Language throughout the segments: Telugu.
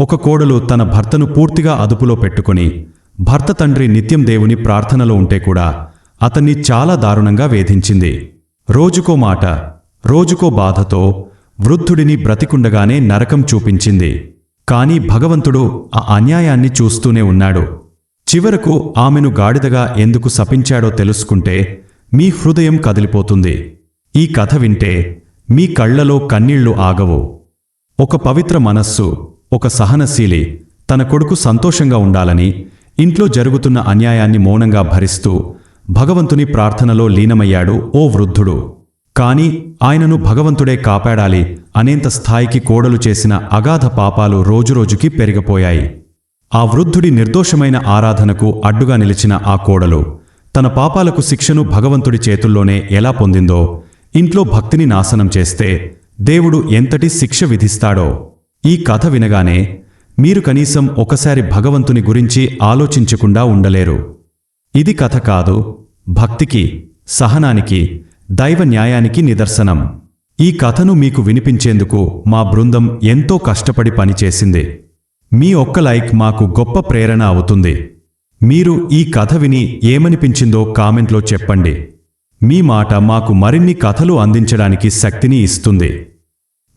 ఒక కోడలు తన భర్తను పూర్తిగా అదుపులో పెట్టుకుని భర్త తండ్రి నిత్యం దేవుని ప్రార్థనలో ఉంటే కూడా అతన్ని చాలా దారుణంగా వేధించింది. రోజుకో మాట రోజుకో బాధతో వృద్ధుడిని బ్రతికుండగానే నరకం చూపించింది. కాని భగవంతుడు ఆ అన్యాయాన్ని చూస్తూనే ఉన్నాడు. చివరకు ఆమెను గాడిదగా ఎందుకు శపించాడో తెలుసుకుంటే మీ హృదయం కదిలిపోతుంది. ఈ కథ వింటే మీ కళ్ళలో కన్నీళ్ళు ఆగవు. ఒక పవిత్ర మనస్సు ఒక సహనశీలి తన కొడుకు సంతోషంగా ఉండాలని ఇంట్లో జరుగుతున్న అన్యాయాన్ని మౌనంగా భరిస్తూ భగవంతుని ప్రార్థనలో లీనమయ్యాడు ఓ వృద్ధుడు. కాని ఆయనను భగవంతుడే కాపాడాలి అనేంత స్థాయికి కోడలు చేసిన అగాధ పాపాలు రోజురోజుకి పెరిగిపోయాయి. ఆ వృద్ధుడి నిర్దోషమైన ఆరాధనకు అడ్డుగా నిలిచిన ఆ కోడలు తన పాపాలకు శిక్షను భగవంతుడి చేతుల్లోనే ఎలా పొందిందో ఇంట్లో భక్తిని నాశనం చేస్తే దేవుడు ఎంతటి శిక్ష విధిస్తాడో ఈ కథ వినగానే మీరు కనీసం ఒకసారి భగవంతుని గురించి ఆలోచించకుండా ఉండలేరు. ఇది కథ కాదు భక్తికి సహనానికి దైవ న్యాయానికి నిదర్శనం. ఈ కథను మీకు వినిపించేందుకు మా బృందం ఎంతో కష్టపడి పనిచేసింది. మీ ఒక్క లైక్ మాకు గొప్ప ప్రేరణ అవుతుంది. మీరు ఈ కథ విని ఏమనిపించిందో కామెంట్లో చెప్పండి. మీ మాట మాకు మరిన్ని కథలు అందించడానికి శక్తిని ఇస్తుంది.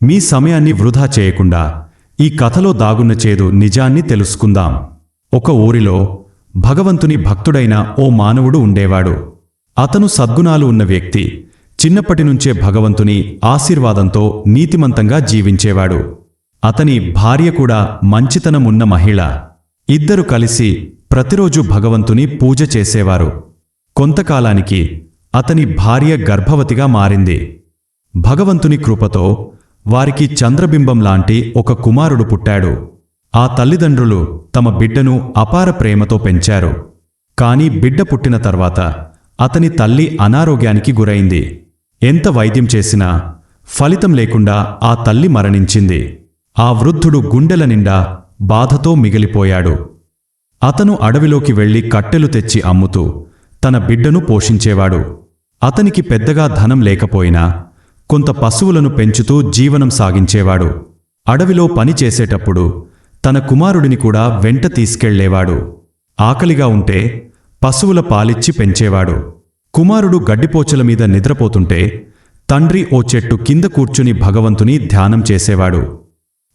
మీ సమయాన్ని వృధా చేయకుండా ఈ కథలో దాగున్న చేదు నిజాన్ని తెలుసుకుందాం. ఒక ఊరిలో భగవంతుని భక్తుడైన ఓ మానవుడు ఉండేవాడు. అతను సద్గుణాలు ఉన్న వ్యక్తి. చిన్నప్పటినుంచే భగవంతుని ఆశీర్వాదంతో నీతిమంతంగా జీవించేవాడు. అతని భార్య కూడా మంచితనమున్న మహిళ. ఇద్దరు కలిసి ప్రతిరోజు భగవంతుని పూజ చేసేవారు. కొంతకాలానికి అతని భార్య గర్భవతిగా మారింది. భగవంతుని కృపతో వారికి చంద్రబింబం లాంటి ఒక కుమారుడు పుట్టాడు. ఆ తల్లిదండ్రులు తమ బిడ్డను అపార ప్రేమతో పెంచారు. కాని బిడ్డ పుట్టిన తర్వాత అతని తల్లి అనారోగ్యానికి గురైంది. ఎంత వైద్యం చేసినా ఫలితం లేకుండా ఆ తల్లి మరణించింది. ఆ వృద్ధుడు గుండెల నిండా బాధతో మిగిలిపోయాడు. అతను అడవిలోకి వెళ్ళి కట్టెలు తెచ్చి అమ్ముతూ తన బిడ్డను పోషించేవాడు. అతనికి పెద్దగా ధనం లేకపోయినా కొంత పశువులను పెంచుతూ జీవనం సాగించేవాడు. అడవిలో పని చేసేటప్పుడు తన కుమారుడిని కూడా వెంట తీసుకెళ్ళేవాడు. ఆకలిగా ఉంటే పశువుల పాలిచ్చి పెంచేవాడు. కుమారుడు గడ్డిపోచల మీద నిద్రపోతుంటే తండ్రి ఓ చెట్టు కింద కూర్చుని భగవంతుని ధ్యానం చేసేవాడు.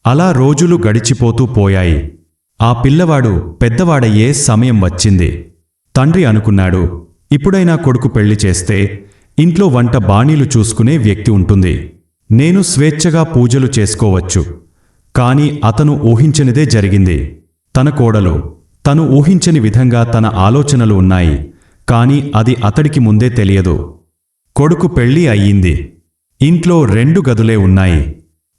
అలా రోజులు గడిచిపోతూ పోయాయి. ఆ పిల్లవాడు పెద్దవాడయ్యే సమయం వచ్చింది. తండ్రి అనుకున్నాడు ఇప్పుడైనా కొడుకు పెళ్ళి చేస్తే ఇంట్లో వంట బాణీలు చూసుకునే వ్యక్తి ఉంటుంది. నేను స్వేచ్ఛగా పూజలు చేసుకోవచ్చు. కాని అతను ఊహించనిదే జరిగింది. తన కోడలు తను ఊహించని విధంగా తన ఆలోచనలు ఉన్నాయి. కాని అది అతడికి ముందే తెలియదు. కొడుకు పెళ్ళి అయ్యింది. ఇంట్లో రెండు గదులే ఉన్నాయి.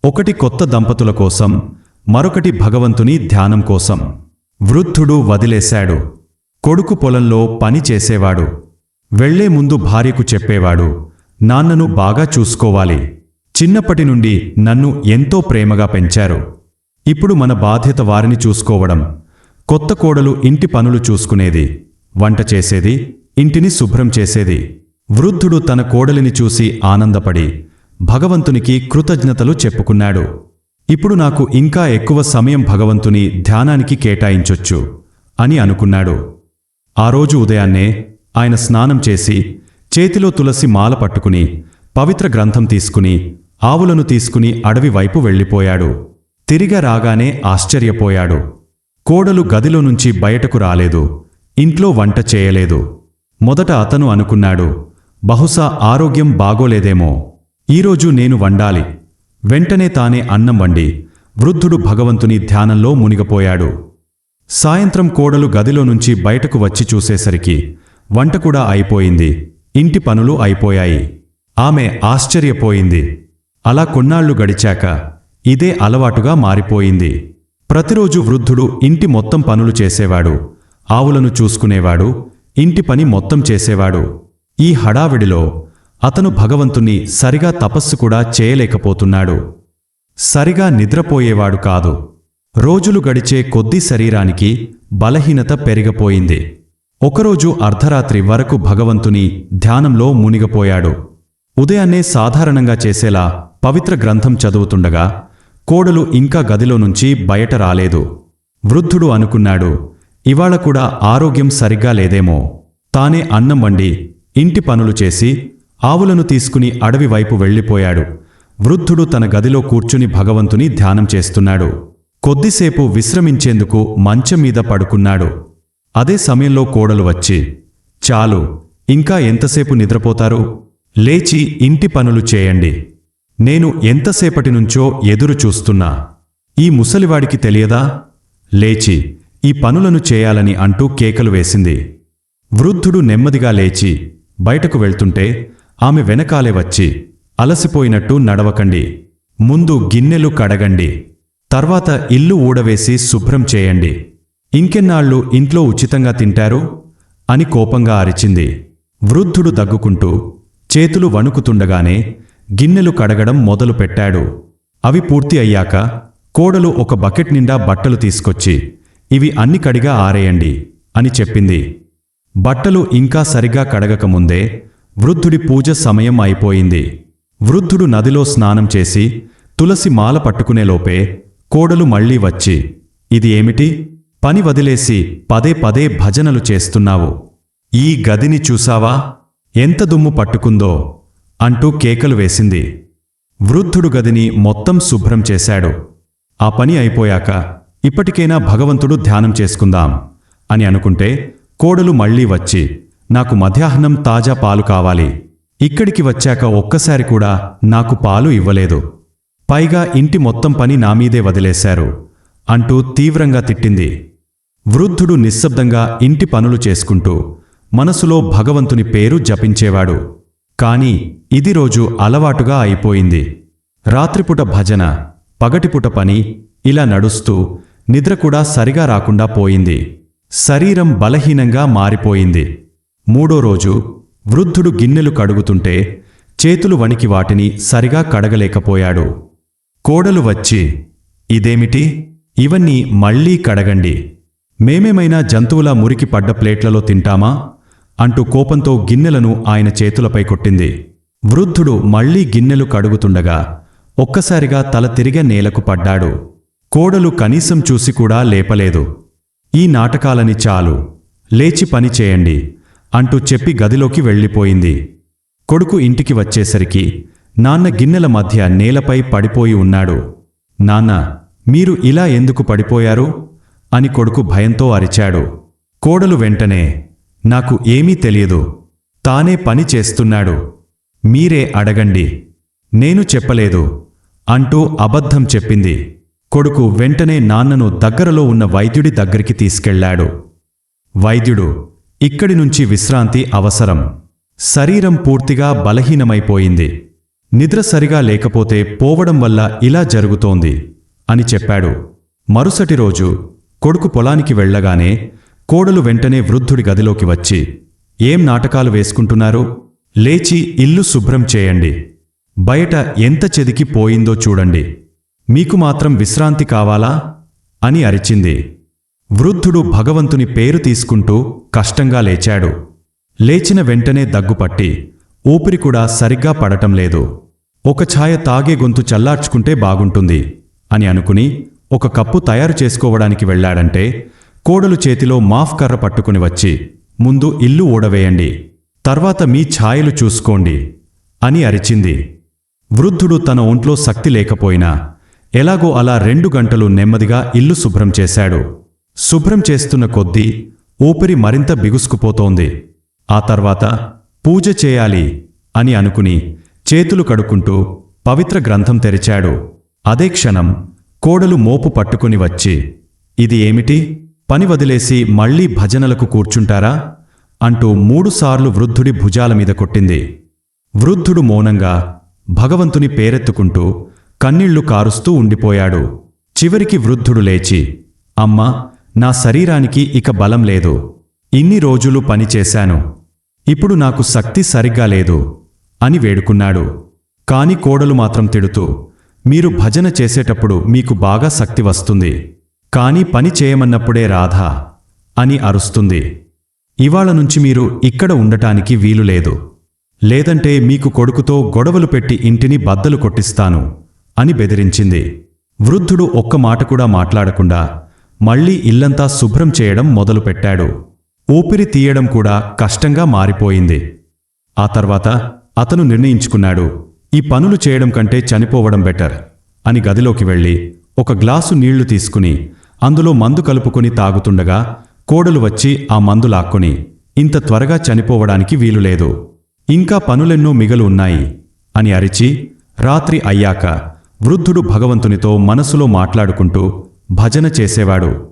ఒకటి కొత్త దంపతుల కోసం మరొకటి భగవంతుని ధ్యానం కోసం. వృద్ధుడు వదిలేశాడు. కొడుకు పొలంలో పని చేసేవాడు. వెళ్ళే ముందు భార్యకు చెప్పేవాడు నాన్నను బాగా చూసుకోవాలి. చిన్నప్పటి నుండి నన్ను ఎంతో ప్రేమగా పెంచారు. ఇప్పుడు మన బాధ్యత వారిని చూసుకోవడం. కొత్త కోడలు ఇంటి పనులు చూసుకునేది. వంట చేసేది ఇంటిని శుభ్రం చేసేది. వృద్ధుడు తన కోడలిని చూసి ఆనందపడి భగవంతునికి కృతజ్ఞతలు చెప్పుకున్నాడు. ఇప్పుడు నాకు ఇంకా ఎక్కువ సమయం భగవంతుని ధ్యానానికి కేటాయించొచ్చు అని అనుకున్నాడు. ఆ రోజు ఉదయాన్నే ఆయన స్నానం చేసి చేతిలో తులసి మాల పట్టుకుని పవిత్ర గ్రంథం తీసుకుని ఆవులను తీసుకుని అడవి వైపు వెళ్ళిపోయాడు. తిరిగి రాగానే ఆశ్చర్యపోయాడు. కోడలు గదిలో నుంచి బయటకు రాలేదు. ఇంట్లో వంట చేయలేదు. మొదట అతను అనుకున్నాడు బహుశా ఆరోగ్యం బాగోలేదేమో. ఈరోజు నేను వండాలి. వెంటనే తానే అన్నం వండి వృద్ధుడు భగవంతుని ధ్యానంలో మునిగపోయాడు. సాయంత్రం కోడలు గదిలో నుంచి బయటకు వచ్చి చూసేసరికి వంట కూడా అయిపోయింది ఇంటి పనులు అయిపోయాయి. ఆమె ఆశ్చర్యపోయింది. అలా కొన్నాళ్ళు గడిచాక ఇదే అలవాటుగా మారిపోయింది. ప్రతిరోజు వృద్ధుడు ఇంటి మొత్తం పనులు చేసేవాడు ఆవులను చూసుకునేవాడు ఇంటి పని మొత్తం చేసేవాడు. ఈ హడావిడిలో అతను భగవంతుని సరిగా తపస్సు కూడా చేయలేకపోతున్నాడు. సరిగా నిద్రపోయేవాడు కాదు. రోజులు గడిచే కొద్ది శరీరానికి బలహీనత పెరిగిపోయింది. ఒకరోజు అర్ధరాత్రి వరకు భగవంతుని ధ్యానంలో మునిగపోయాడు. ఉదయాన్నే సాధారణంగా చేసేలా పవిత్ర గ్రంథం చదువుతుండగా కోడలు ఇంకా గదిలో నుంచి బయట రాలేదు. వృద్ధుడు అనుకున్నాడు ఇవాళ కూడా ఆరోగ్యం సరిగ్గా లేదేమో. తానే అన్నం వండి ఇంటి పనులు చేసి ఆవులను తీసుకుని అడవి వైపు వెళ్ళిపోయాడు. వృద్ధుడు తన గదిలో కూర్చుని భగవంతుని ధ్యానం చేస్తున్నాడు. కొద్దిసేపు విశ్రమించేందుకు మంచం మీద పడుకున్నాడు. అదే సమయంలో కోడలు వచ్చి చాలు ఇంకా ఎంతసేపు నిద్రపోతారు? లేచి ఇంటి పనులు చేయండి. నేను ఎంతసేపటి నుంచో ఎదురు చూస్తున్నా. ఈ ముసలివాడికి తెలియదా? లేచి ఈ పనులను చేయాలని అంటూ కేకలు వేసింది. వృద్ధుడు నెమ్మదిగా లేచి బయటకు వెళ్తుంటే ఆమె వెనకాలే వచ్చి అలసిపోయినట్టు నడవకండి. ముందు గిన్నెలు కడగండి. తర్వాత ఇల్లు ఊడవేసి శుభ్రం చేయండి. ఇంకెన్నాళ్ళు ఇంట్లో ఉచితంగా తింటారు? అని కోపంగా అరిచింది. వృద్ధుడు దగ్గుకుంటూ చేతులు వణుకుతుండగానే గిన్నెలు కడగడం మొదలు పెట్టాడు అవి పూర్తి అయ్యాక కోడలు ఒక బకెట్ నిండా బట్టలు తీసుకొచ్చి ఇవి అన్ని కడిగా ఆరేయండి అని చెప్పింది. బట్టలు ఇంకా సరిగా కడగకముందే వృద్ధుడి పూజ సమయం అయిపోయింది. వృద్ధుడు నదిలో స్నానం చేసి తులసి మాల పట్టుకునేలోపే కోడలు మళ్ళీ వచ్చి ఇది ఏమిటి? పని వదిలేసి పదే పదే భజనలు చేస్తున్నావు. ఈ గదిని చూసావా? ఎంత దుమ్ము పట్టుకుందో అంటూ కేకలు వేసింది. వృద్ధుడు గదిని మొత్తం శుభ్రం చేశాడు. ఆ పని అయిపోయాక ఇప్పటికైనా భగవంతుడు ధ్యానం చేసుకుందాం అని అనుకుంటే కోడలు మళ్ళీ వచ్చి నాకు మధ్యాహ్నం తాజా పాలు కావాలి. ఇక్కడికి వచ్చాక ఒక్కసారి కూడా నాకు పాలు ఇవ్వలేదు. పైగా ఇంటి మొత్తం పని నామీదే వదిలేశారు. అంటూ తీవ్రంగా తిట్టింది. వృద్ధుడు నిశ్శబ్దంగా ఇంటి పనులు చేసుకుంటూ మనసులో భగవంతుని పేరు జపించేవాడు. కాని ఇది రోజు అలవాటుగా అయిపోయింది. రాత్రిపుట భజన పగటిపుట పని ఇలా నడుస్తూ నిద్ర కూడా సరిగా రాకుండా పోయింది. శరీరం బలహీనంగా మారిపోయింది. మూడో రోజు వృద్ధుడు గిన్నెలు కడుగుతుంటే చేతులు వణికి వాటిని సరిగా కడగలేకపోయాడు. కోడలు వచ్చి ఇదేమిటి? ఇవన్నీ మళ్ళీ కడగండి. మేమేమైనా జంతువుల మురికి పడ్డ ప్లేట్లలో తింటామా? అంటూ కోపంతో గిన్నెలను ఆయన చేతులపై కొట్టింది. వృద్ధుడు మళ్ళీ గిన్నెలు కడుగుతుండగా ఒక్కసారిగా తల తిరిగే నేలకు పడ్డాడు. కోడలు కనీసం చూసి కూడా లేపలేదు. ఈ నాటకాలని చాలు. లేచి పని చేయండి. అంటూ చెప్పి గదిలోకి వెళ్ళిపోయింది. కొడుకు ఇంటికి వచ్చేసరికి నాన్న గిన్నెల మధ్య నేలపై పడిపోయి ఉన్నాడు. నాన్న మీరు ఇలా ఎందుకు పడిపోయారు అని కొడుకు భయంతో అరిచాడు. కోడలు వెంటనే నాకు ఏమీ తెలియదు. తానే పని చేస్తున్నాడు. మీరే అడగండి. నేను చెప్పలేదు అంటూ అబద్ధం చెప్పింది. కొడుకు వెంటనే నాన్నను దగ్గరలో ఉన్న వైద్యుడి దగ్గరికి తీసుకెళ్ళాడు వైద్యుడు ఇక్కడి నుంచి విశ్రాంతి అవసరం. శరీరం పూర్తిగా బలహీనమైపోయింది. నిద్ర సరిగా లేకపోతే పోవడం వల్ల ఇలా జరుగుతోంది అని చెప్పాడు. మరుసటి రోజు కొడుకు పొలానికి వెళ్ళగానే కోడలు వెంటనే వృద్ధుడి గదిలోకి వచ్చి ఏం నాటకాలు వేసుకుంటున్నారు? లేచి ఇల్లు శుభ్రం చేయండి. బయట ఎంత చెదికి పోయిందో చూడండి. మీకు మాత్రం విశ్రాంతి కావాలా? అని అరిచింది. వృద్ధుడు భగవంతుని పేరు తీసుకుంటూ కష్టంగా లేచాడు. లేచిన వెంటనే దగ్గుపట్టి ఊపిరి కూడా సరిగ్గా పడటం లేదు. ఒక ఛాయ తాగే గొంతు చల్లార్చుకుంటే బాగుంటుంది అని అనుకుని ఒక కప్పు తయారు చేసుకోవడానికి వెళ్ళాడంటే కోడలు చేతిలో మాఫ్ కర్ర పట్టుకుని వచ్చి ముందు ఇల్లు ఊడవేయండి తర్వాత మీ ఛాయలు చూసుకోండి అని అరిచింది. వృద్ధుడు తన ఒంట్లో శక్తి లేకపోయినా ఎలాగో అలా రెండు గంటలు నెమ్మదిగా ఇల్లు శుభ్రం చేశాడు. శుభ్రం చేస్తున్న కొద్దీ ఊపిరి మరింత బిగుసుకుపోతోంది. ఆ తర్వాత పూజ చేయాలి అని అనుకుని చేతులు కడుక్కుంటూ పవిత్ర గ్రంథం తెరిచాడు. అదే క్షణం కోడలు మోపు పట్టుకుని వచ్చి ఇది ఏమిటి? పని వదిలేసి మళ్ళీ భజనలకు కూర్చుంటారా? అంటూ మూడుసార్లు వృద్ధుడి భుజాల మీద కొట్టింది. వృద్ధుడు మౌనంగా భగవంతుని పేరెత్తుకుంటూ కన్నీళ్ళు కారుస్తూ ఉండిపోయాడు. చివరికి వృద్ధుడు లేచి అమ్మా నా శరీరానికి ఇక బలం లేదు. ఇన్ని రోజులు పనిచేశాను ఇప్పుడు నాకు శక్తి సరిగ్గా లేదు అని వేడుకున్నాడు. కాని కోడలు మాత్రం తిడుతూ మీరు భజన చేసేటప్పుడు మీకు బాగా శక్తి వస్తుంది. కాని పని చేయమన్నప్పుడే రాధా అని అరుస్తుంది. ఇవాళ నుంచి మీరు ఇక్కడ ఉండటానికి వీలు లేదు. లేదంటే మీకు కొడుకుతో గొడవలు పెట్టి ఇంటిని బద్దలు కొట్టిస్తాను అని బెదిరించింది. వృద్ధుడు ఒక్క మాట కూడా మాట్లాడకుండా మళ్ళీ ఇల్లంతా శుభ్రం చేయడం మొదలుపెట్టాడు. ఊపిరి తీయడం కూడా కష్టంగా మారిపోయింది. ఆ తర్వాత అతను నిర్ణయించుకున్నాడు ఈ పనులు చేయడం కంటే చనిపోవడం బెటర్ అని గదిలోకి వెళ్ళి ఒక గ్లాసు నీళ్ళు తీసుకుని అందులో మందు కలుపుకుని తాగుతుండగా కోడలు వచ్చి ఆ మందు లాక్కుని ఇంత త్వరగా చనిపోవడానికి వీలులేదు ఇంకా పనులెన్నో మిగలు ఉన్నాయి అని అరిచి రాత్రి అయ్యాక వృద్ధుడు భగవంతునితో మనసులో మాట్లాడుకుంటూ భజన చేసేవాడు.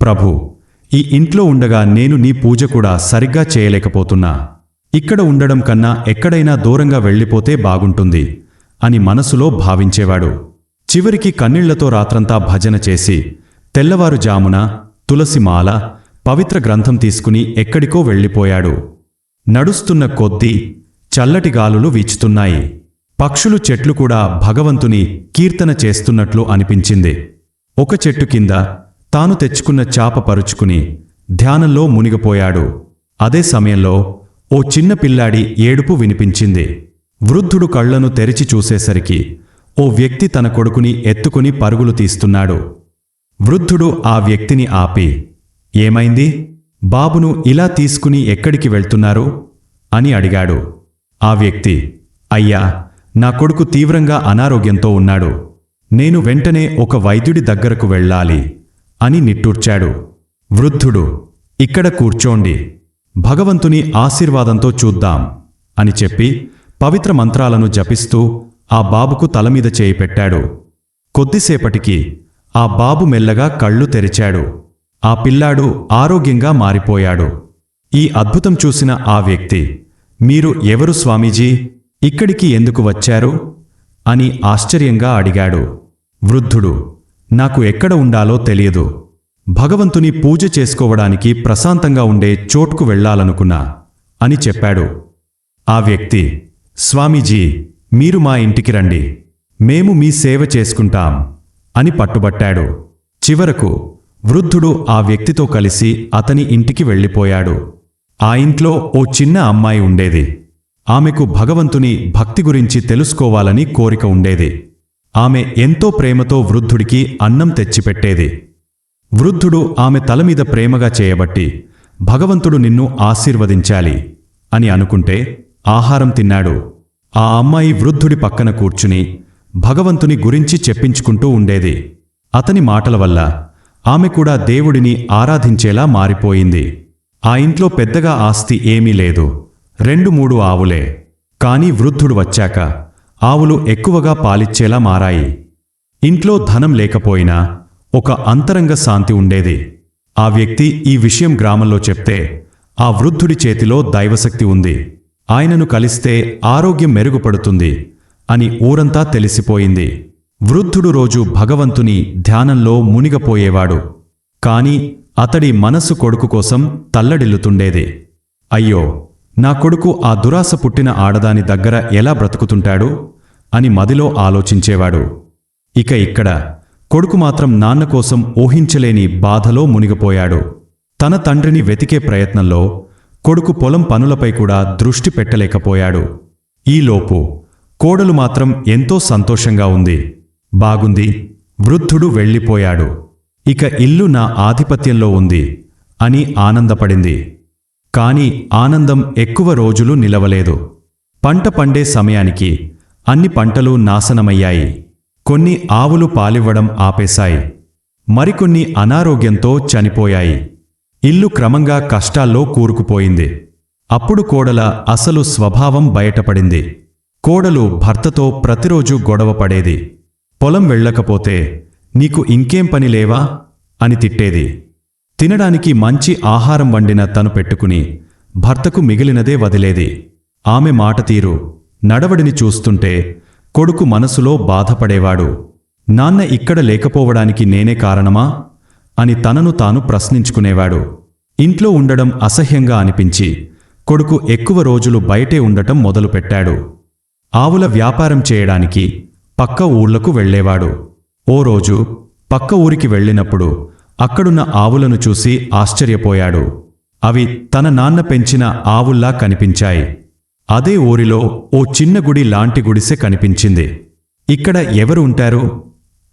ప్రభు ఈ ఇంట్లో ఉండగా నేను నీ పూజ కూడా సరిగ్గా చేయలేకపోతున్నా. ఇక్కడ ఉండడం కన్నా ఎక్కడైనా దూరంగా వెళ్ళిపోతే బాగుంటుంది అని మనసులో భావించేవాడు. చివరికి కన్నీళ్ళతో రాత్రంతా భజన చేసి తెల్లవారుజామున తులసిమాల పవిత్ర గ్రంథం తీసుకుని ఎక్కడికో వెళ్ళిపోయాడు. నడుస్తున్న కొద్దీ చల్లటి గాలులు వీచుతున్నాయి. పక్షులు చెట్లు కూడా భగవంతుని కీర్తన చేస్తున్నట్లు అనిపించింది. ఒక చెట్టు కింద తాను తెచ్చుకున్న చాప పరుచుకుని ధ్యానంలో మునిగిపోయాడు. అదే సమయంలో ఓ చిన్న పిల్లాడి ఏడుపు వినిపించింది. వృద్ధుడు కళ్ళను తెరిచి చూసేసరికి ఓ వ్యక్తి తన కొడుకుని ఎత్తుకుని పరుగులు తీస్తున్నాడు. వృద్ధుడు ఆ వ్యక్తిని ఆపి ఏమైంది? బాబును ఇలా తీసుకుని ఎక్కడికి వెళ్తున్నారు? అని అడిగాడు. ఆ వ్యక్తి అయ్యా నా కొడుకు తీవ్రంగా అనారోగ్యంతో ఉన్నాడు. నేను వెంటనే ఒక వైద్యుడి దగ్గరకు వెళ్ళాలి అని నిట్టూర్చాడు. వృద్ధుడు ఇక్కడ కూర్చోండి. భగవంతుని ఆశీర్వాదంతో చూద్దాం అని చెప్పి పవిత్ర మంత్రాలను జపిస్తూ ఆ బాబుకు తలమీద చేయి పెట్టాడు. కొద్దిసేపటికి ఆ బాబు మెల్లగా కళ్ళు తెరిచాడు. ఆ పిల్లాడు ఆరోగ్యంగా మారిపోయాడు. ఈ అద్భుతం చూసిన ఆ వ్యక్తి మీరు ఎవరు స్వామీజీ? ఇక్కడికి ఎందుకు వచ్చారు? అని ఆశ్చర్యంగా అడిగాడు. వృద్ధుడు నాకు ఎక్కడ ఉండాలో తెలియదు. భగవంతుని పూజ చేసుకోవడానికి ప్రశాంతంగా ఉండే చోటుకు వెళ్ళాలనుకున్నా అని చెప్పాడు. ఆ వ్యక్తి స్వామీజీ మీరు మా ఇంటికి రండి. మేము మీ సేవ చేసుకుంటాం అని పట్టుబట్టాడు. చివరకు వృద్ధుడు ఆ వ్యక్తితో కలిసి అతని ఇంటికి వెళ్ళిపోయాడు. ఆ ఇంట్లో ఓ చిన్న అమ్మాయి ఉండేది. ఆమెకు భగవంతుని భక్తి గురించి తెలుసుకోవాలని కోరిక ఉండేది. ఆమె ఎంతో ప్రేమతో వృద్ధుడికి అన్నం తెచ్చిపెట్టేది. వృద్ధుడు ఆమె తలమీద ప్రేమగా చేయబట్టి భగవంతుడు నిన్ను ఆశీర్వదించాలి అని అనుకుంటే ఆహారం తిన్నాడు. ఆ అమ్మాయి వృద్ధుడి పక్కన కూర్చుని భగవంతుని గురించి చెప్పించుకుంటూ ఉండేది. అతని మాటల వల్ల ఆమె కూడా దేవుడిని ఆరాధించేలా మారిపోయింది. ఆ ఇంట్లో పెద్దగా ఆస్తి ఏమీ లేదు. రెండు మూడు ఆవులే. కాని వృద్ధుడు వచ్చాక ఆవులు ఎక్కువగా పాలిచ్చేలా మారాయి. ఇంట్లో ధనం లేకపోయినా ఒక అంతరంగ శాంతి ఉండేది. ఆ వ్యక్తి ఈ విషయం గ్రామంలో చెప్తే ఆ వృద్ధుడి చేతిలో దైవశక్తి ఉంది. ఆయనను కలిస్తే ఆరోగ్యం మెరుగుపడుతుంది అని ఊరంతా తెలిసిపోయింది. వృద్ధుడు రోజు భగవంతుని ధ్యానంలో మునిగపోయేవాడు. కాని అతడి మనస్సు కొడుకు కోసం తల్లడిల్లుతుండేది. అయ్యో! నా కొడుకు ఆ దురాశ పుట్టిన ఆడదాని దగ్గర ఎలా బ్రతుకుతుంటాడు? అని మదిలో ఆలోచించేవాడు. ఇక ఇక్కడ కొడుకు మాత్రం నాన్న కోసం ఊహించలేని బాధలో మునిగిపోయాడు. తన తండ్రిని వెతికే ప్రయత్నంలో కొడుకు పొలం పనులపై కూడా దృష్టి పెట్టలేకపోయాడు. ఈలోపు కోడలు మాత్రం ఎంతో సంతోషంగా ఉంది. బాగుంది. వృద్ధుడు వెళ్ళిపోయాడు. ఇక ఇల్లు నా ఆధిపత్యంలో ఉంది అని ఆనందపడింది. కాని ఆనందం ఎక్కువ రోజులు నిలవలేదు. పంట పండే సమయానికి అన్ని పంటలు నాశనమయ్యాయి. కొన్ని ఆవులు పాలివ్వడం ఆపేశాయి. మరికొన్ని అనారోగ్యంతో చనిపోయాయి. ఇల్లు క్రమంగా కష్టాల్లో కూరుకుపోయింది. అప్పుడు కోడల అసలు స్వభావం బయటపడింది. కోడలు భర్తతో ప్రతిరోజు గొడవ పడేది. పొలం వెళ్ళకపోతే నీకు ఇంకేం పని లేవా? అని తిట్టేది. తినడానికి మంచి ఆహారం వండిన తను పెట్టుకుని భర్తకు మిగిలినదే వదిలేది. ఆమె మాట తీరు. నడవడిని చూస్తుంటే కొడుకు మనసులో బాధపడేవాడు. నాన్న ఇక్కడ లేకపోవడానికి నేనే కారణమా? అని తనను తాను ప్రశ్నించుకునేవాడు. ఇంట్లో ఉండడం అసహ్యంగా అనిపించి కొడుకు ఎక్కువ రోజులు బయటే ఉండటం మొదలుపెట్టాడు. ఆవుల వ్యాపారం చేయడానికి పక్క ఊర్లకు వెళ్ళేవాడు. ఓ రోజు పక్క ఊరికి వెళ్ళినప్పుడు అక్కడున్న ఆవులను చూసి ఆశ్చర్యపోయాడు. అవి తన నాన్న పెంచిన ఆవుల్లా కనిపించాయి. అదే ఊరిలో ఓ చిన్న గుడి లాంటి గుడిసె కనిపించింది. ఇక్కడ ఎవరు ఉంటారు?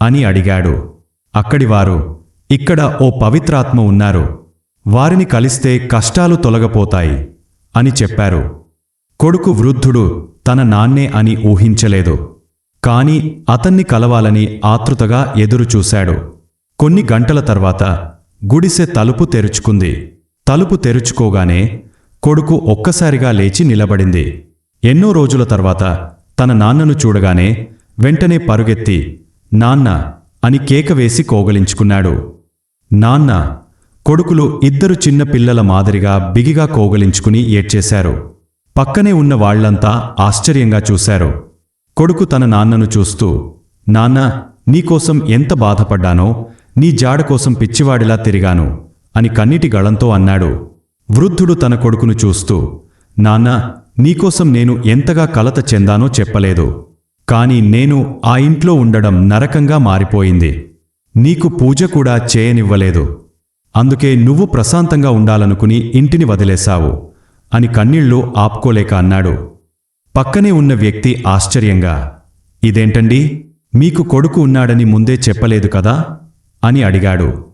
అని అడిగాడు. అక్కడివారు ఇక్కడ ఓ పవిత్రాత్మ ఉన్నారు. వారిని కలిస్తే కష్టాలు తొలగపోతాయి అని చెప్పారు. కొడుకు వృద్ధుడు తన నాన్నే అని ఊహించలేదు. కాని అతన్ని కలవాలని ఆతృతగా ఎదురుచూశాడు. కొన్ని గంటల తర్వాత గుడిసె తలుపు తెరుచుకుంది. తలుపు తెరుచుకోగానే కొడుకు ఒక్కసారిగా లేచి నిలబడింది. ఎన్నో రోజుల తర్వాత తన నాన్నను చూడగానే వెంటనే పరుగెత్తి నాన్న అని కేక వేసి కోగలించుకున్నాడు. నాన్న కొడుకులు ఇద్దరు చిన్న పిల్లల మాదిరిగా బిగిగా కోగలించుకుని ఏడ్చేశారు. పక్కనే ఉన్న వాళ్ళంతా ఆశ్చర్యంగా చూశారు. కొడుకు తన నాన్నను చూస్తూ నాన్న నీకోసం ఎంత బాధపడ్డానో నీ జాడ కోసం పిచ్చివాడిలా తిరిగాను అని కన్నీటి గళంతో అన్నాడు. వృద్ధుడు తన కొడుకును చూస్తూ నాన్న నీకోసం నేను ఎంతగా కలత చెందానో చెప్పలేదు. కాని నేను ఆ ఇంట్లో ఉండడం నరకంగా మారిపోయింది. నీకు పూజ కూడా చేయనివ్వలేదు. అందుకే నువ్వు ప్రశాంతంగా ఉండాలనుకుని ఇంటిని వదిలేశావు అని కన్నీళ్ళు ఆపుకోలేక అన్నాడు. పక్కనే ఉన్న వ్యక్తి ఆశ్చర్యంగా ఇదేంటండి? మీకు కొడుకు ఉన్నాడని ముందే చెప్పలేదు కదా? అని అడిగాడు.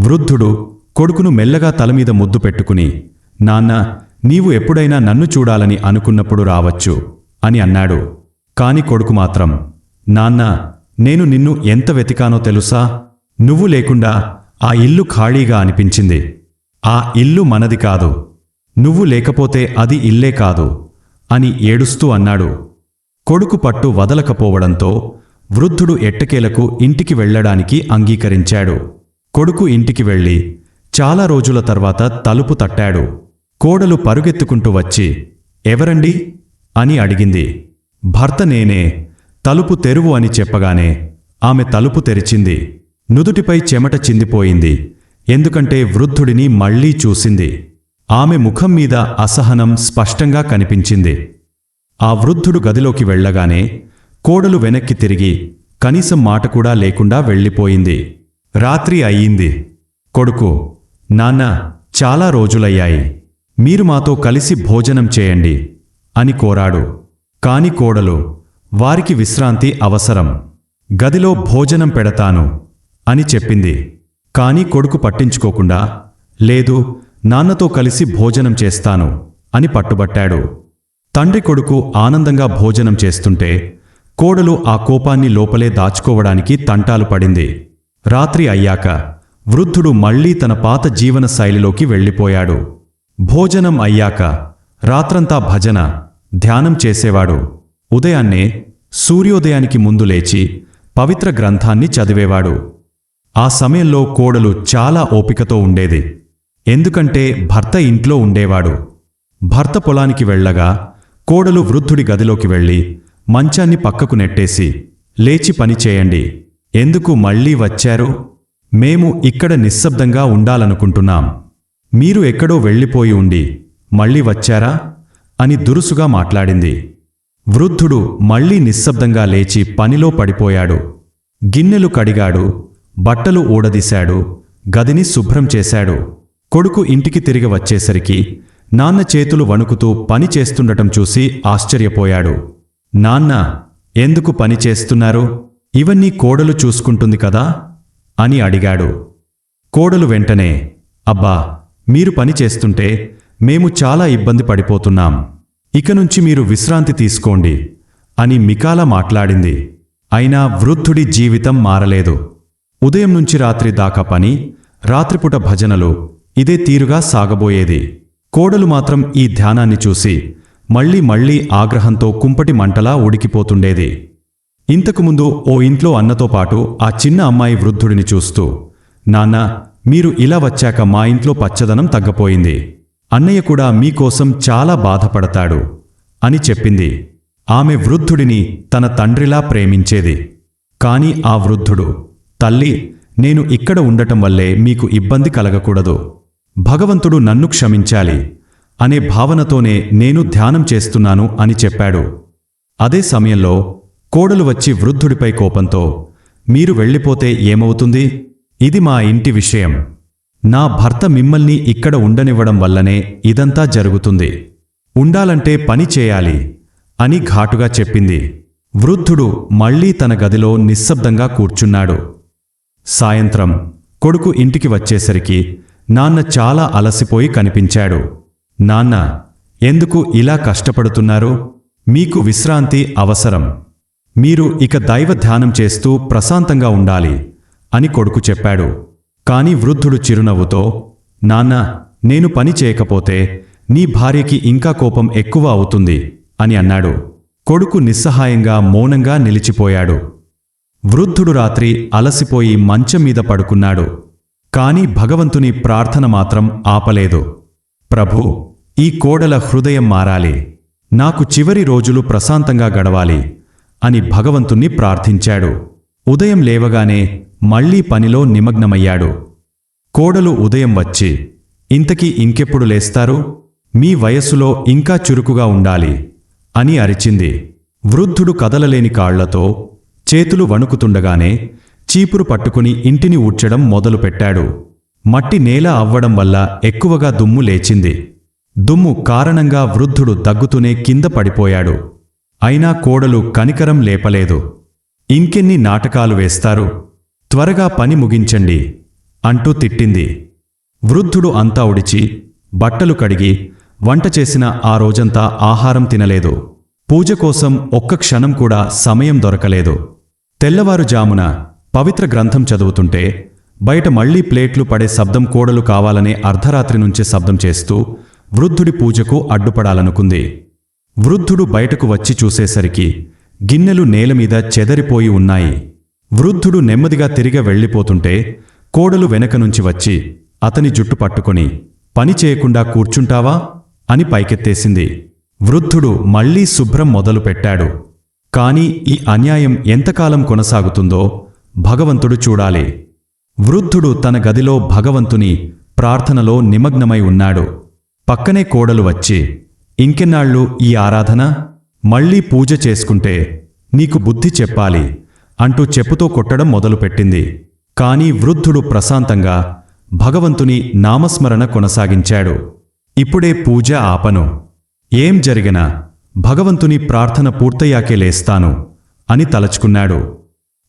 వృద్ధుడు కొడుకును మెల్లగా తలమీద ముద్దు పెట్టుకుని నాన్న నీవు ఎప్పుడైనా నన్ను చూడాలని అనుకున్నప్పుడు రావచ్చు అని అన్నాడు. కాని కొడుకు మాత్రం నాన్న నేను నిన్ను ఎంత వెతికానో తెలుసా? నువ్వు లేకుండా ఆ ఇల్లు ఖాళీగా అనిపించింది. ఆ ఇల్లు మనది కాదు. నువ్వు లేకపోతే అది ఇల్లే కాదు అని ఏడుస్తూ అన్నాడు. కొడుకు పట్టు వదలకపోవడంతో వృద్ధుడు ఎట్టకేలకు ఇంటికి వెళ్ళడానికి అంగీకరించాడు. కొడుకు ఇంటికి వెళ్ళి చాలా రోజుల తర్వాత తలుపు తట్టాడు. కోడలు పరుగెత్తుకుంటూ వచ్చి ఎవరండి? అని అడిగింది. భర్త నేనే తలుపు తెరువు అని చెప్పగానే ఆమె తలుపు తెరిచింది. నుదుటిపై చెమట చిందిపోయింది. ఎందుకంటే వృద్ధుడిని మళ్ళీ చూసింది. ఆమె ముఖం మీద అసహనం స్పష్టంగా కనిపించింది. ఆ వృద్ధుడు గదిలోకి వెళ్ళగానే కోడలు వెనక్కి తిరిగి కనీసం మాట కూడా లేకుండా వెళ్ళిపోయింది. రాత్రి అయ్యింది. కొడుకు నాన్న చాలా రోజులయ్యాయి. మీరు మాతో కలిసి భోజనం చేయండి అని కోరాడు. కాని కోడలు వారికి విశ్రాంతి అవసరం. గదిలో భోజనం పెడతాను అని చెప్పింది. కాని కొడుకు పట్టించుకోకుండా లేదు నాన్నతో కలిసి భోజనం చేస్తాను అని పట్టుబట్టాడు. తండ్రి కొడుకు ఆనందంగా భోజనం చేస్తుంటే కోడలు ఆ కోపాన్ని లోపలే దాచుకోవడానికి తంటాలు పడింది. రాత్రి అయ్యాక వృద్ధుడు మళ్ళీ తన పాత జీవన శైలిలోకి వెళ్ళిపోయాడు. భోజనం అయ్యాక రాత్రంతా భజన ధ్యానం చేసేవాడు. ఉదయాన్నే సూర్యోదయానికి ముందు లేచి పవిత్ర గ్రంథాన్ని చదివేవాడు. ఆ సమయంలో కోడలు చాలా ఓపికతో ఉండేది. ఎందుకంటే భర్త ఇంట్లో ఉండేవాడు. భర్త పొలానికి వెళ్ళగా కోడలు వృద్ధుడి గదిలోకి వెళ్ళి మంచాన్ని పక్కకు నెట్టేసి లేచి పని చేయండి. ఎందుకు మళ్ళీ వచ్చారు? మేము ఇక్కడ నిశ్శబ్దంగా ఉండాలనుకుంటున్నాం. మీరు ఎక్కడో వెళ్ళిపోయి ఉండి మళ్ళీ వచ్చారా? అని దురుసుగా మాట్లాడింది. వృద్ధుడు మళ్ళీ నిశ్శబ్దంగా లేచి పనిలో పడిపోయాడు. గిన్నెలు కడిగాడు బట్టలు ఊడదీశాడు గదిని శుభ్రం చేశాడు. కొడుకు ఇంటికి తిరిగి వచ్చేసరికి నాన్న చేతులు వణుకుతూ పని చేస్తుండటం చూసి ఆశ్చర్యపోయాడు. నాన్న ఎందుకు పని చేస్తున్నారు? ఇవన్నీ కోడలు చూసుకుంటుంది కదా? అని అడిగాడు. కోడలు వెంటనే అబ్బా మీరు పని చేస్తుంటే మేము చాలా ఇబ్బంది పడిపోతున్నాం. ఇక నుంచి మీరు విశ్రాంతి తీసుకోండి అని మికాల మాట్లాడింది. అయినా వృద్ధుడి జీవితం మారలేదు. ఉదయం నుంచి రాత్రి దాకా పని రాత్రిపూట భజనలు ఇదే తీరుగా సాగబోయేది. కోడలు మాత్రం ఈ ధ్యానాన్ని చూసి మళ్ళీ మళ్ళీ ఆగ్రహంతో కుంపటి మంటలా ఉడికిపోతుండేది. ఇంతకుముందు ఓ ఇంట్లో అన్నతో పాటు ఆ చిన్న అమ్మాయి వృద్ధుడిని చూస్తూ నాన్న మీరు ఇలా వచ్చాక మా ఇంట్లో పచ్చదనం తగ్గపోయింది. అన్నయ్య కూడా మీకోసం చాలా బాధపడతాడు అని చెప్పింది. ఆమె వృద్ధుడిని తన తండ్రిలా ప్రేమించేది. కాని ఆ వృద్ధుడు తల్లి నేను ఇక్కడ ఉండటం వల్లే మీకు ఇబ్బంది కలగకూడదు. భగవంతుడు నన్ను క్షమించాలి. అనే భావనతోనే నేను ధ్యానం చేస్తున్నాను అని చెప్పాడు. అదే సమయంలో కోడలు వచ్చి వృద్ధుడిపై కోపంతో మీరు వెళ్ళిపోతే ఏమవుతుంది? ఇది మా ఇంటి విషయం. నా భర్త మిమ్మల్ని ఇక్కడ ఉండనివ్వడం వల్లనే ఇదంతా జరుగుతుంది. ఉండాలంటే పని చేయాలి అని ఘాటుగా చెప్పింది. వృద్ధుడు మళ్ళీ తన గదిలో నిశ్శబ్దంగా కూర్చున్నాడు. సాయంత్రం కొడుకు ఇంటికి వచ్చేసరికి నాన్న చాలా అలసిపోయి కనిపించాడు. నాన్న ఎందుకు ఇలా కష్టపడుతున్నారు? మీకు విశ్రాంతి అవసరం. మీరు ఇక దైవ ధ్యానం చేస్తూ ప్రశాంతంగా ఉండాలి అని కొడుకు చెప్పాడు. కాని వృద్ధుడు చిరునవ్వుతో నాన్న నేను పని చేయకపోతే నీ భార్యకి ఇంకా కోపం ఎక్కువ అవుతుంది అని అన్నాడు. కొడుకు నిస్సహాయంగా మౌనంగా నిలిచిపోయాడు. వృద్ధుడు రాత్రి అలసిపోయి మంచం మీద పడుకున్నాడు. కాని భగవంతుని ప్రార్థన మాత్రం ఆపలేదు. ప్రభూ ఈ కోడల హృదయం మారాలి. నాకు చివరి రోజులు ప్రశాంతంగా గడవాలి అని భగవంతుణ్ణి ప్రార్థించాడు. ఉదయం లేవగానే మళ్ళీ పనిలో నిమగ్నమయ్యాడు. కోడలు ఉదయం వచ్చి ఇంతకీ ఇంకెప్పుడు లేస్తారు? మీ వయస్సులో ఇంకా చురుకుగా ఉండాలి అని అరిచింది. వృద్ధుడు కదలలేని కాళ్ళతో చేతులు వణుకుతుండగానే చీపురు పట్టుకుని ఇంటిని ఊడ్చడం మొదలుపెట్టాడు. మట్టి నేల అవ్వడం వల్ల ఎక్కువగా దుమ్ము లేచింది. దుమ్ము కారణంగా వృద్ధుడు దగ్గుతూనే కింద పడిపోయాడు. అయినా కోడలు కనికరం లేపలేదు. ఇంకెన్ని నాటకాలు వేస్తారు? త్వరగా పని ముగించండి అంటూ తిట్టింది. వృద్ధుడు అంతా ఉడిచి బట్టలు కడిగి వంట చేసిన ఆ రోజంతా ఆహారం తినలేదు. పూజ కోసం ఒక్క క్షణం కూడా సమయం దొరకలేదు. తెల్లవారుజామున పవిత్ర గ్రంథం చదువుతుంటే బయట మళ్ళీ ప్లేట్లు పడే శబ్దం కోడలు కావాలనే అర్ధరాత్రి నుంచే శబ్దం చేస్తూ వృద్ధుడి పూజకు అడ్డుపడాలనుకుంది. వృద్ధుడు బయటకు వచ్చి చూసేసరికి గిన్నెలు నేలమీద చెదరిపోయి ఉన్నాయి. వృద్ధుడు నెమ్మదిగా తిరిగి వెళ్ళిపోతుంటే కోడలు వెనక నుంచి వచ్చి అతని జుట్టు పట్టుకొని పని చేయకుండా కూర్చుంటావా? అని పైకెత్తేసింది. వృద్ధుడు మళ్ళీ శుభ్రం మొదలుపెట్టాడు. కాని ఈ అన్యాయం ఎంతకాలం కొనసాగుతుందో భగవంతుడు చూడాలి. వృద్ధుడు తన గదిలో భగవంతుని ప్రార్థనలో నిమగ్నమై ఉన్నాడు. పక్కనే కోడలు వచ్చి ఇంకెన్నాళ్ళు ఈ ఆరాధన? మళ్ళీ పూజ చేసుకుంటే నీకు బుద్ధి చెప్పాలి అంటూ చెప్పుతో కొట్టడం మొదలుపెట్టింది. కాని వృద్ధుడు ప్రశాంతంగా భగవంతుని నామస్మరణ కొనసాగించాడు. ఇప్పుడే పూజ ఆపను. ఏం జరిగినా భగవంతుని ప్రార్థన పూర్తయ్యాకే లేస్తాను అని తలచుకున్నాడు.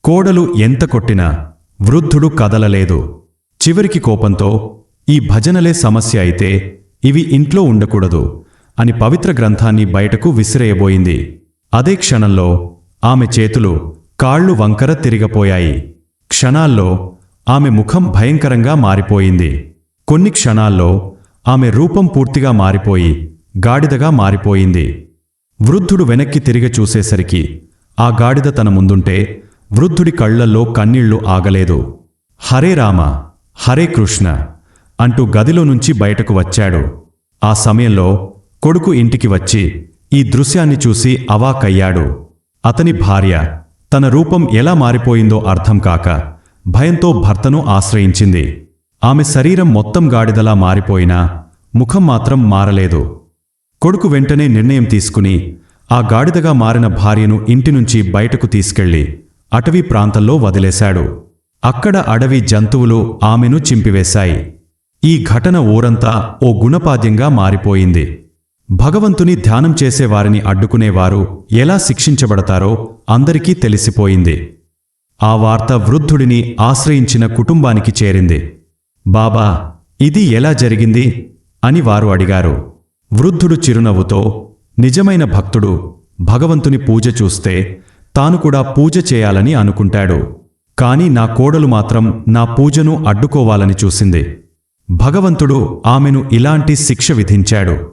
కోడలు ఎంత కొట్టినా వృద్ధుడు కదలలేదు. చివరికి కోపంతో ఈ భజనలే సమస్య అయితే ఇవి ఇంట్లో ఉండకూడదు అని పవిత్ర గ్రంథాన్ని బయటకు విసిరేయబోయింది. అదే క్షణంలో ఆమె చేతులు కాళ్ళు వంకర తిరిగపోయాయి. క్షణాల్లో ఆమె ముఖం భయంకరంగా మారిపోయింది. కొన్ని క్షణాల్లో ఆమె రూపం పూర్తిగా మారిపోయి గాడిదగా మారిపోయింది. వృద్ధుడు వెనక్కి తిరిగి చూసేసరికి ఆ గాడిద తన ముందుంటే వృద్ధుడి కళ్ళల్లో కన్నీళ్ళు ఆగలేదు. హరే రామ హరే కృష్ణ అంటూ గదిలో నుంచి బయటకు వచ్చాడు. ఆ సమయంలో కొడుకు ఇంటికి వచ్చి ఈ దృశ్యాన్ని చూసి అవాకయ్యాడు అతని భార్య తన రూపం ఎలా మారిపోయిందో అర్థం కాక భయంతో భర్తను ఆశ్రయించింది. ఆమె శరీరం మొత్తం గాడిదలా మారిపోయినా ముఖం మాత్రం మారలేదు. కొడుకు వెంటనే నిర్ణయం తీసుకుని ఆ గాడిదగా మారిన భార్యను ఇంటి నుంచి బయటకు తీసుకెళ్ళి అటవీ ప్రాంతంలో వదిలేశాడు. అక్కడ అడవి జంతువులు ఆమెను చింపివేశాయి. ఈ ఘటన ఊరంతా ఓ గుణపాద్యంగా మారిపోయింది. భగవంతుని ధ్యానం చేసేవారిని అడ్డుకునేవారు ఎలా శిక్షించబడతారో అందరికీ తెలిసిపోయింది. ఆ వార్త వృద్ధుడిని ఆశ్రయించిన కుటుంబానికి చేరింది. బాబా ఇది ఎలా జరిగింది అని వారు అడిగారు. వృద్ధుడు చిరునవ్వుతో నిజమైన భక్తుడు భగవంతుని పూజ చూస్తే తాను కూడా పూజ చేయాలని అనుకుంటాడు. కాని నా కోడలు మాత్రం నా పూజను అడ్డుకోవాలని చూసింది. భగవంతుడు ఆమెను ఇలాంటి శిక్ష విధించాడు.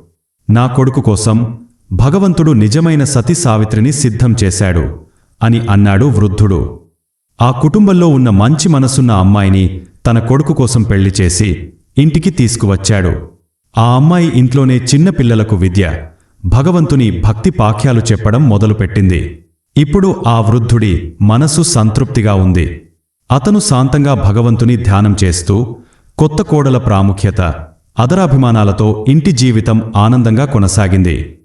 నా కొడుకు కోసం భగవంతుడు నిజమైన సతీ సావిత్రిని సిద్ధం చేశాడు అని అన్నాడు వృద్ధుడు. ఆ కుటుంబంలో ఉన్న మంచి మనసున్న అమ్మాయిని తన కొడుకు కోసం పెళ్ళి చేసి ఇంటికి తీసుకువచ్చాడు. ఆ అమ్మాయి ఇంట్లోనే చిన్నపిల్లలకు విద్య భగవంతుని భక్తి పాఖ్యాలు చెప్పడం మొదలుపెట్టింది. ఇప్పుడు ఆ వృద్ధుడి మనసు సంతృప్తిగా ఉంది. అతను శాంతంగా భగవంతుని ధ్యానం చేస్తూ కొత్త కోడల ప్రాముఖ్యత అదరాభిమానాలతో ఇంటి జీవితం ఆనందంగా కొనసాగింది.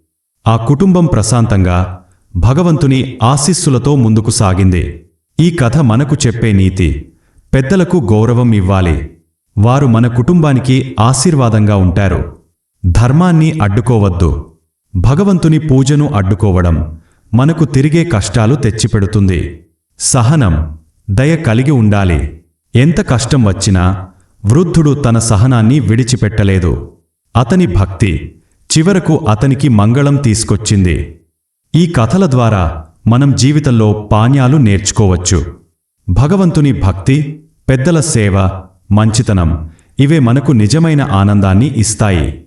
ఆ కుటుంబం ప్రశాంతంగా భగవంతుని ఆశీస్సులతో ముందుకు సాగింది. ఈ కథ మనకు చెప్పే నీతి పెద్దలకు గౌరవం ఇవ్వాలి. వారు మన కుటుంబానికి ఆశీర్వాదంగా ఉంటారు. ధర్మాన్ని అడ్డుకోవద్దు. భగవంతుని పూజను అడ్డుకోవడం మనకు తిరిగే కష్టాలు తెచ్చిపెడుతుంది. సహనం దయ కలిగి ఉండాలి. ఎంత కష్టం వచ్చినా వృద్ధుడు తన సహనాన్ని విడిచిపెట్టలేదు. అతని భక్తి చివరకు అతనికి మంగళం తీసుకొచ్చింది. ఈ కథల ద్వారా మనం జీవితంలో పాణ్యాలు నేర్చుకోవచ్చు. భగవంతుని భక్తి పెద్దల సేవ మంచితనం ఇవే మనకు నిజమైన ఆనందాన్ని ఇస్తాయి.